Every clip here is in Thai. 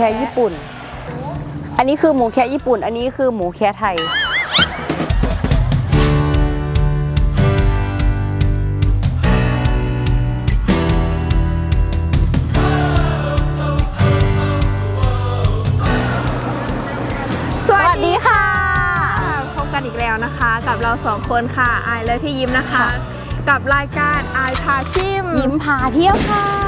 อันนี้คือหมูแคะญี่ปุ่น อันนี้คือหมูแคะญี่ปุ่น อันนี้คือหมูแคะไทย สวัสดีค่ะ พบกันอีกแล้วนะคะ กับเราสองคนค่ะอายและพี่ยิ้มนะคะ กับรายการอายพาชิม ยิ้มพาเที่ยวค่ะ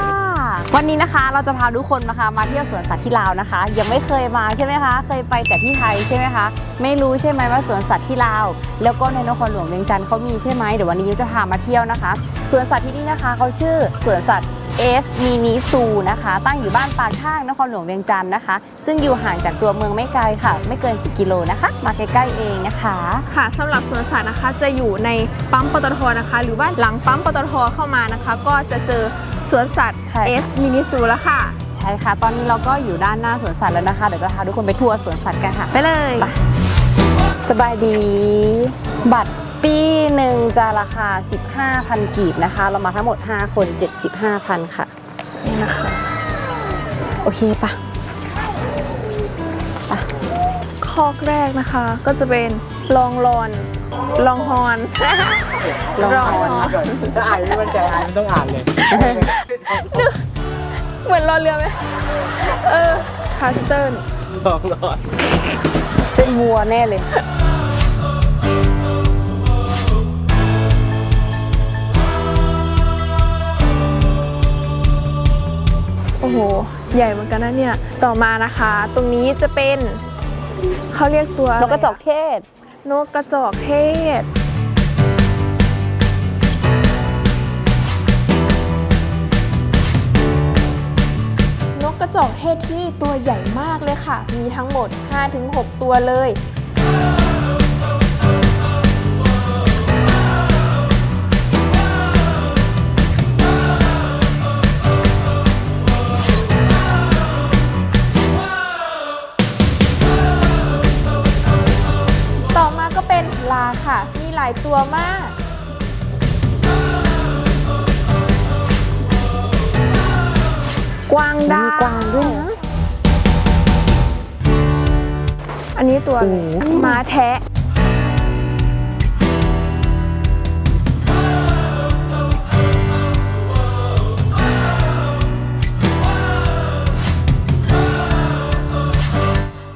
วันนี้นะคะเราจะพาทุกคนนะคะมาเที่ยวสวนสัตว์ที่ลาวนะคะ ยังไม่เคยมาใช่ไหมคะเคยไปแต่ที่ไทยใช่ไหมคะไม่รู้ใช่ไหมว่าสวนสัตว์ที่ลาว แล้วก็ในนครหลวงเวียงจันทร์เขามีใช่ไหมเดี๋ยววันนี้ยิ้มจะพามาเที่ยวนะคะสวนสัตว์ที่นี่นะคะเขาชื่อสวนสัตว์เอสมินิซูนะคะ ตั้งอยู่บ้านปากข้างนครหลวงเวียงจันทร์นะคะ ซึ่งอยู่ห่างจากตัวเมืองไม่ไกลค่ะ ไม่เกิน 10 กิโลนะคะ มาใกล้ๆเองนะคะ ค่ะสำหรับสวนสัตว์นะคะจะอยู่ในปั๊มปตทนะคะ หรือว่าหลังปั๊มปตทเข้ามานะคะ ก็จะเจอ สวนสัตว์ใช่ค่ะเอสมินิซูแล้วค่ะ ใช่ค่ะ ตอนนี้เราก็อยู่ด้านหน้าสวนสัตว์แล้วนะคะ เดี๋ยวจะพาทุกคนไปทัวร์สวนสัตว์กันค่ะ ไปเลย ไป สบายดี บัตรปีหนึ่งจะราคา 15,000กีบนะคะ เรามาทั้งหมด 5 คน 75,000 ค่ะ นี่นะคะ โอเคปะคอกแรกนะคะ ก็จะเป็นลองรอน ลองฮอน ลองฮอนถ้าอ่านไม่มั่นใจอ่านไม่ต้องอ่านเลยเหมือนรอเรือไหมเออคาสเติร์นลองรอดเป็นวัวแน่เลย โอ้โห ใหญ่เหมือนกันนะเนี่ย ต่อมานะคะ ตรงนี้จะเป็น เขาเรียกตัวนกกระจอกเทศ นกกระจอกเทศ นกกระจอกเทศที่นี่ตัวใหญ่มากเลยค่ะ มีทั้งหมด 5-6 ตัวเลย ลายตัวมาก กวางดาวมีกวางด้วยนะ อันนี้ตัวอะไรโอ้โห ม้าแทะ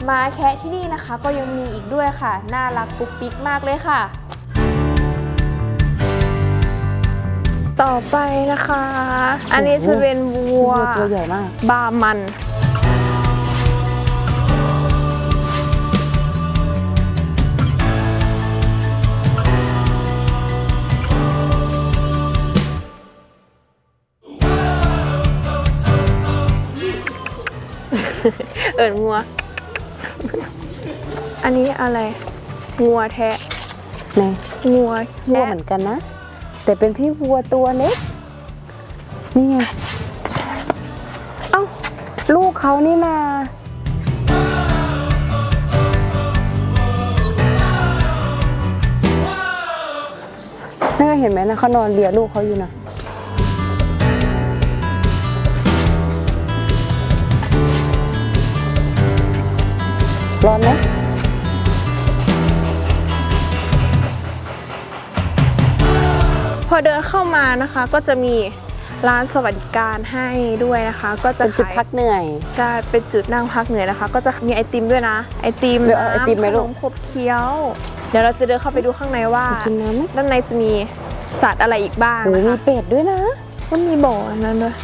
ม้าแคะที่นี่นะคะ ก็ยังมีอีกด้วยค่ะ น่ารักปุ๊กปิ๊กมากเลยค่ะ ต่อไปนะคะ อันนี้จะเป็นวัววัวตัวใหญ่มาก บามันเอิญงัว อันนี้อะไร งัวแทะไหนงัววัวแทะเหมือนกันนะ แต่เป็นพี่วัวตัวเล็ก นี่ไง เอ้า ลูกเขานี่นานั่นไงเห็นไหมนะเขานอนเลียลูกเขาอยู่นะร้อนไหม อเดินเข้ามานะคะก็จะมีร้านสวัสดิการให้ด้วยนะคะ ก็จะเป็นจุดขายพักเหนื่อยใช่เป็นจุดนั่งพักเหนื่อยนะคะ ก็จะมีไอติมด้วยนะ ไอติมเดี๋ยวเอาไอติมไหมน้ำขลูนกมขบเคี้ยว เดี๋ยวเราจะเดินเข้าไปดูข้างในว่ากินน้ำไหมด้านในจะมีสัตว์อะไรอีกบ้างโอ้นะมีคะเป็ดด้วยนะก็มีบ่ออันนั้นด้วย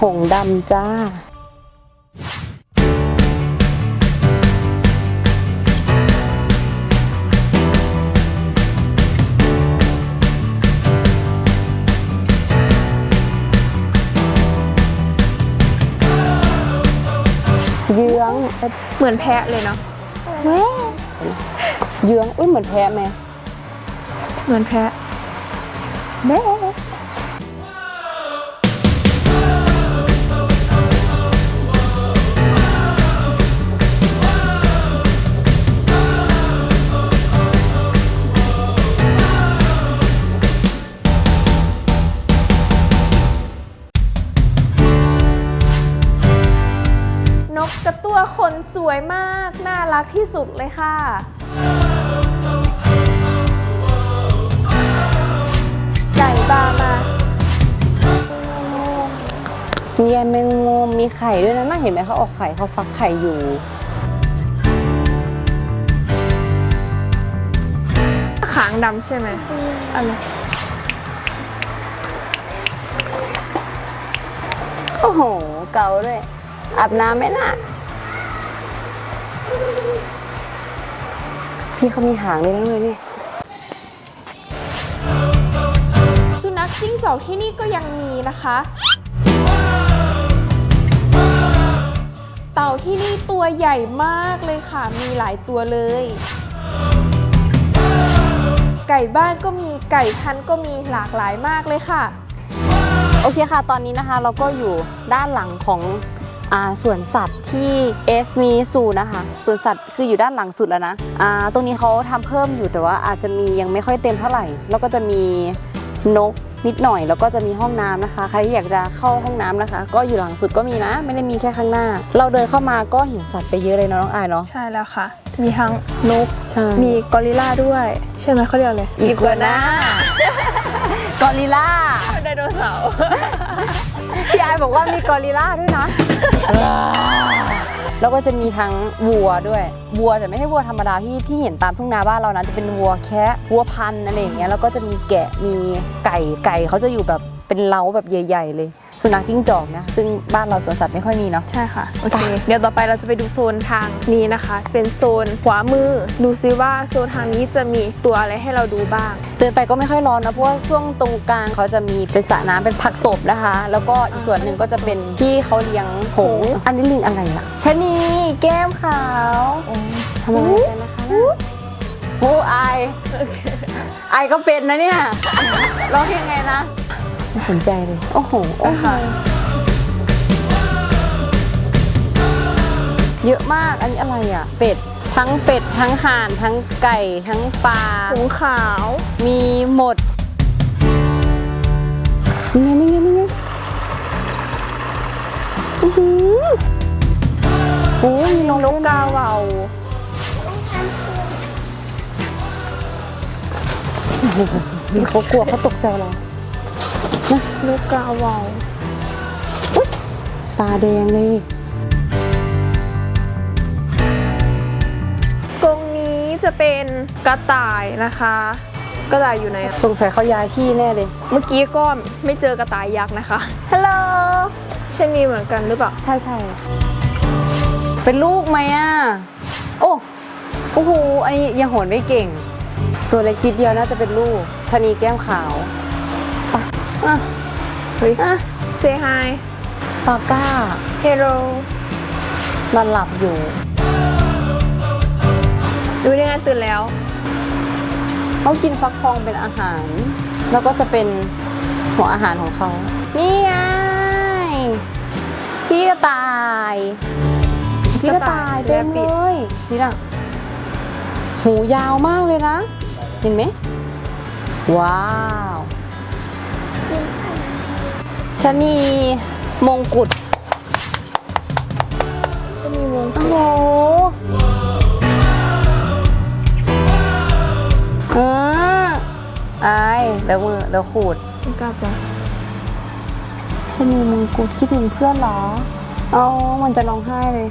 หงส์ดำจ้า เอ๊ะเหมือนแพะเลยเนาะเยื้องอุ้ยเหมือนแพะไหมเหมือนแพะแม่ ที่สุดเลยค่ะไก่บามามีแยมแมงมุมมีไข่ด้วยนะน่าเห็นไหมเขาออกไข่เขาฟักไข่อยู่ ขางดำใช่ไหมอะไรโอ้โห เกาด้วยอาบน้ำไหมน่ะ พี่เขามีหางเลยนะเลยนี่ สุนัขจิ้งจอกที่นี่ก็ยังมีนะคะ เต่าที่นี่ตัวใหญ่มากเลยค่ะ มีหลายตัวเลย ไก่บ้านก็มีไก่พันธุ์ก็มีหลากหลายมากเลยค่ะ โอเคค่ะ ตอนนี้นะคะเราก็อยู่ด้านหลังของ อ่าสวนสัตว์ที่เอสมินิซูนะคะสวนสัตว์คืออยู่ด้านหลังสุดแล้วนะอ่าตรงนี้เขาทำเพิ่มอยู่แต่ว่าอาจจะมียังไม่ค่อยเต็มเท่าไหร่ แล้วก็จะมีนกนิดหน่อยแล้วก็จะมีห้องน้ำนะคะ ใครที่อยากจะเข้าห้องน้ำนะคะ ก็อยู่หลังสุดก็มีนะ ไม่ได้มีแค่ข้างหน้า เราเดินเข้ามาก็เห็นสัตว์ไปเยอะเลยเนาะน้องอายเนาะใช่แล้วค่ะ มีทั้งนกใช่มีกอริลลาด้วย ใช่ไหมเขาเรียกอะไรอีกัวน่า กอริลลาไดโนเสาร์พี่ไอายบอกว่ามีกอริลลาด้วยนะ แล้วก็จะมีทั้งวัวด้วย วัวแต่ไม่ใช่วัวธรรมดาที่ที่เห็นตามทุ่งนาบ้านเรานะจะเป็นวัวแคะวัวพันธุ์อะไรอย่างเงี้ยแล้วก็จะมีแกะมีไก่ไก่เขาจะอยู่แบบเป็นเล้าแบบใหญ่ ๆ เลย สุนัขจิ้งจอกนะซึ่งบ้านเราสวนสัตว์ไม่ค่อยมีเนาะใช่ค่ะโอเคเดี๋ยวต่อไปเราจะไปดูโซนทางนี้นะคะ เป็นโซนขวามือดูซิว่าโซนทางนี้จะมีตัวอะไรให้เราดูบ้าง เดินไปก็ไม่ค่อยร้อนนะเพราะว่าช่วงตรงกลางเขาจะมีเป็นสระน้ำเป็นผักตบนะคะ แล้วก็อีกส่วนหนึ่งก็จะเป็นที่เขาเลี้ยงหงส์อันนี้ลิงอะไรอะชะนีแก้มขาวทำอะไรกันนะคะโอ้อายอายก็เป็นนะเนี่ยร้องยังไงนะ ไม่สนใจเลย โอ้โห โอ้โหค่ะเยอะมาก อันนี้อะไรอะเป็ด ทั้งเป็ด ทั้งห่าน ทั้งไก่ ทั้งปลาหงขาว มีหมด นี่ไง นี่ไง นี่ไงอื้อหือโอ้ยมีนกนกกาเหว่ามีเขากลัวเขาตกใจเรา นกกาเหว่าตาแดงเลยกรงนี้จะเป็นกระต่ายนะคะ กระต่ายอยู่ไหนอะสงสัยเขาย้ายที่แน่เลย เมื่อกี้ก็ไม่เจอกระต่ายยักษ์นะคะฮัลโหลใช่มีเหมือนกันหรือเปล่าใช่ใช่เป็นลูกไหมอะโอ้โอ้โหอันนี้ยังโหนไม่เก่ง ตัวเล็กจิดเดียวน่าจะเป็นลูกชะนีแก้มขาวปะ อะเฮ้ยอะ say hi ปาก้า hello นอนหลับอยู่ ดูยังไงตื่นแล้วเขากินฟักทองเป็นอาหาร แล้วก็จะเป็นหัวอาหารของเขา นี่ไงพี่กระต่าย พี่กระต่ายเต็มเลยจริงอะหูยาวมากเลยนะ เห็นไหม ว้าว ชะนีมงกุฎจะมีวงโอ้โหเอออายเดี๋ยวมือเดี๋ยวขูดไม่กล้าจังชะนีมงกุฎคิดถึงเพื่อนเหรออ๋อมันจะร้องไห้เลย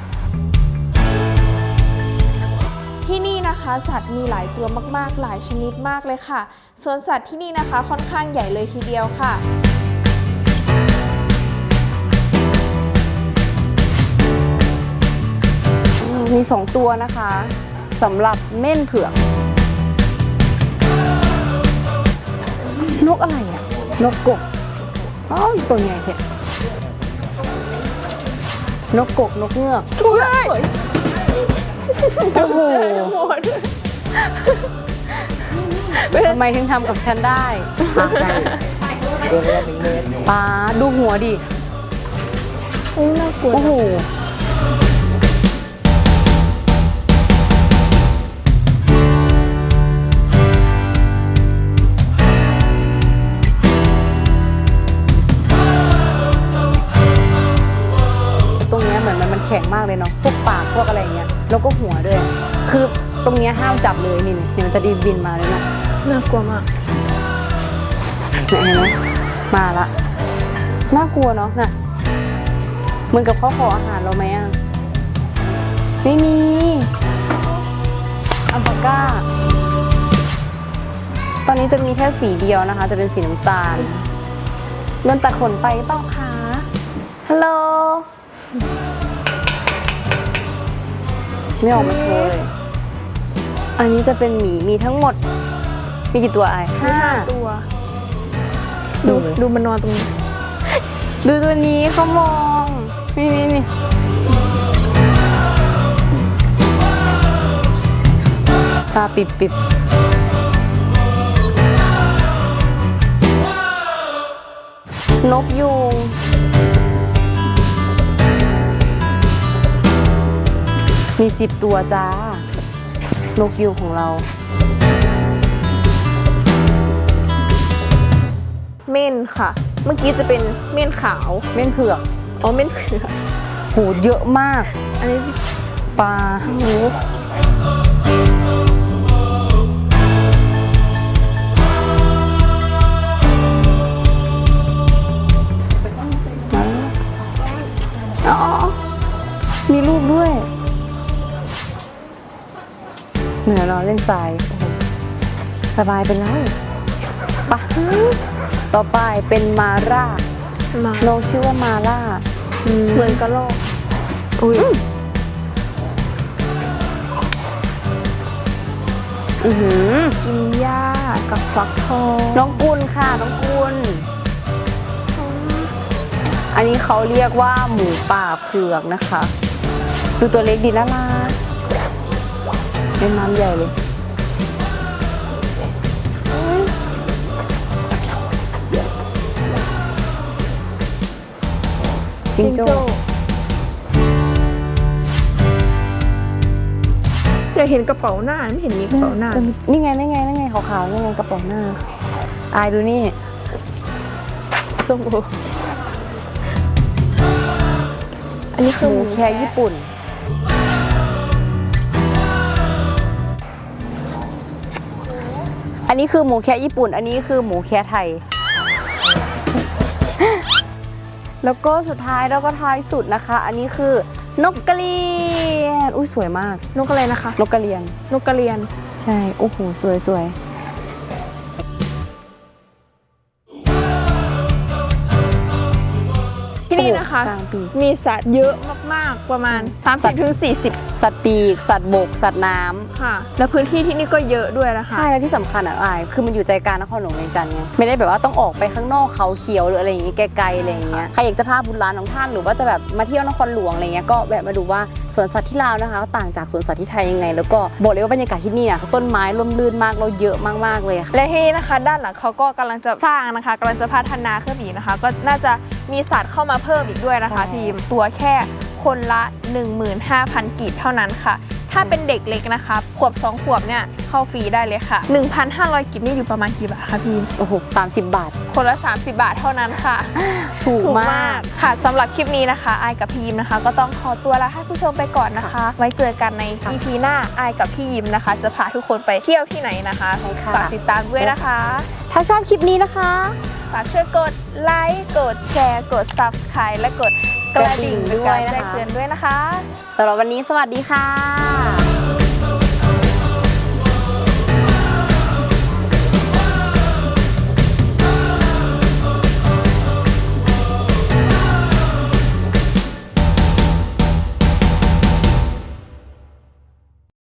ที่นี่นะคะสัตว์มีหลายตัวมากๆ หลายชนิดมากเลยค่ะ สวนสัตว์ที่นี่นะคะค่อนข้างใหญ่เลยทีเดียวค่ะ มีสองตัวนะคะสำหรับเม่นเผือก นกอะไรอะนกกกอ๋อตัวใหญ่เถอะนกกกนกเงือกโอ้โหทำไมถึงทำกับฉันได้ปาเดินไปหนึ่งเมตรปาดูหัวดิ โอ้น่ากลัวโอ้โห ห้ามจับเลยนี่เนี่ยมันจะดีบินมาเลยนะน่ากลัวมากเนี่ยเห็นไหมมาละน่ากลัวเนาะน่ะเหมือนกับเขาขออาหารเราไหมอะไม่มีอัลปาก้า ตอนนี้จะมีแค่สีเดียวนะคะ จะเป็นสีน้ำตาลโดนตัดขนไปเปล่าคะฮัลโหล ไม่ออกมาโชว์เลย อันนี้จะเป็นหมีมีทั้งหมด มีกี่ตัวไอายห้าตัว ดูดูมันนอนตรงนี้ ดูตัวนี้เขามอง นี่นี่นี่ตาปิบปิบนกยูงมีสิบตัวจ้า นกยูงของเรา เม่นค่ะ เมื่อกี้จะเป็นเม่นขาว เม่นเผือกอ๋อเม่นเผือกโหเยอะมาก อันนี้ปลาหมูอ๋อมีลูกด้วย เหนือนอนเล่นทรายโอ้โหสบายไปแล้วปะต่อไปเป็นมาร่ามาน้องชื่อว่ามาร่าเหมือนกระรอกอุ้ยอือหือกินหญ้ากับฟักทองน้องกุลค่ะน้องกุลอันนี้เขาเรียกว่าหมูป่าเผือกนะคะ ดูตัวเล็กดีน่ารัก เล่นน้ำใหญ่เลยจิงโจ้อยากเห็นกระเป๋าหน้าไม่เห็นมีกระเป๋าหน้า นี่ไงนี่ไงนี่ไงขาวๆนี่ไงกระป๋องหน้า อายดูนี่ส้มโออันนี้หคือมูแค่ญี่ปุ่น นนี้คือหมูแค่ญี่ปุ่น อันนี้คือหมูแค่ไทย แล้วก็สุดท้ายแล้วก็ท้ายสุดนะคะ อันนี้คือนกกระเรียน อุ้ยสวยมาก นกอะไรนะคะ นกกระเรียน นกกระเรียน ใช่ โอ้โห สวยสวย นี่นะคะ กลางปีก มีสัตว์เยอะมากๆประมาณสัตว์30ถึง40สัตว์ปีก สัตว์บก สัตว์น้ำค่ะ แล้วพื้นที่ที่นี่ก็เยอะด้วยนะคะ ใช่แล้วที่สำคัญอะอายคือมันอยู่ใจกลางนครหลวงเวียงจันทร์ไงไม่ได้แบบว่าต้องออกไปข้างนอกเขาเขียวหรืออะไรอย่างงี้ไกลๆอะไรอย่างเงี้ยใครอยากจะพาบุญร้านของท่านหรือว่าจะแบบมาเที่ยวนครหลวงอะไรเงี้ยก็แวะมาดูว่าสวนสัตว์ที่ลาวนะคะต่างจากสวนสัตว์ที่ไทยยังไง แล้วก็บอกเลยว่าบรรยากาศที่นี่อะต้นไม้ร่มรื่นมากเราเยอะมากๆเลยค่ะ และที่นี่นะคะ ด้านหลังเขาก็กำลังจะสร้างนะคะกำลังจะพัฒนาขึ้นอีกนะคะ ก็น่าจะ มีสัตว์เข้ามาเพิ่มอีกด้วยนะคะใช่ทีมตัวแค่คนละ 15,000 กีบเท่านั้นค่ะ ถ้าเป็นเด็กเล็กนะคะขวบ 2 ขวบเนี่ยเข้าฟรีได้เลยค่ะ 1,500กีบนี่อยู่ประมาณกี่บาทคะพี่โอ้โหสามสิบบาท คนละ 30 บาทเท่านั้นค่ะถูกมาก ค่ะสำหรับคลิปนี้นะคะอายกับพี่ยิมนะคะ ก็ต้องขอตัวลาให้ผู้ชมไปก่อนนะคะ ไว้เจอกันใน EP หน้าอายกับพี่ยิมนะคะ จะพาทุกคนไปเที่ยวที่ไหนนะคะใช่ค่ะ ฝากติดตามด้วยนะคะ ถ้าชอบคลิปนี้นะคะ ฝากช่วยกดไลค์ กดแชร์ กด Subscribe และกด กระดิ่งกระดิ่งด้วยเป็นการนะคะ แจ้งเตือนด้วยนะคะ สำหรับวันนี้สวัสดีค่ะ